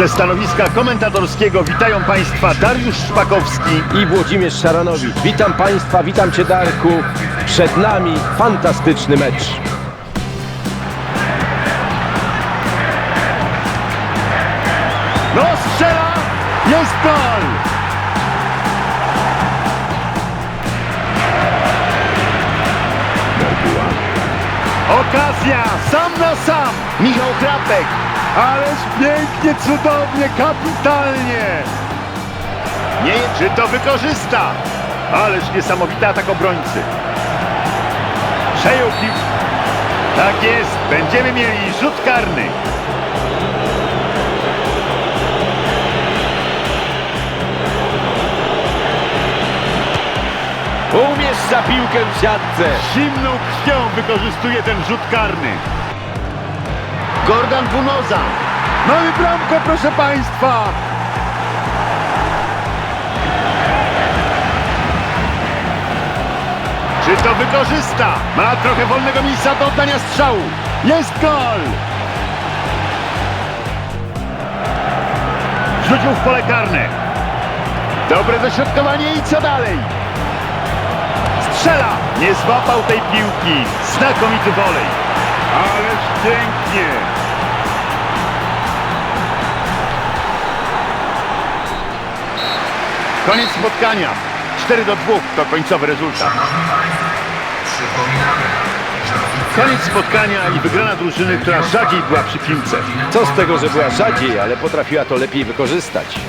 Ze stanowiska komentatorskiego witają Państwa Dariusz Szpakowski i Włodzimierz Szaranowicz. Witam Państwa, witam Cię Darku. Przed nami fantastyczny mecz. No strzela! Jest gol! Okazja! Sam na sam! Michał Krapek! Ależ pięknie, cudownie, kapitalnie! Nie, czy to wykorzysta? Ależ niesamowity atak obrońcy. Przejął piłkę. Tak jest, będziemy mieli rzut karny. Umieszcza piłkę w siatce. Zimną krwią wykorzystuje ten rzut karny. Gordon Bunoza. Mamy bramkę, proszę Państwa. Czy to wykorzysta? Ma trochę wolnego miejsca do oddania strzału. Jest gol! Rzucił w pole karne. Dobre dośrodkowanie i co dalej? Strzela! Nie złapał tej piłki. Znakomity wolej. Ależ pięknie. Koniec spotkania. 4 do 2 to końcowy rezultat. Koniec spotkania i wygrana drużyny, która rzadziej była przy piłce. Co z tego, że była rzadziej, ale potrafiła to lepiej wykorzystać.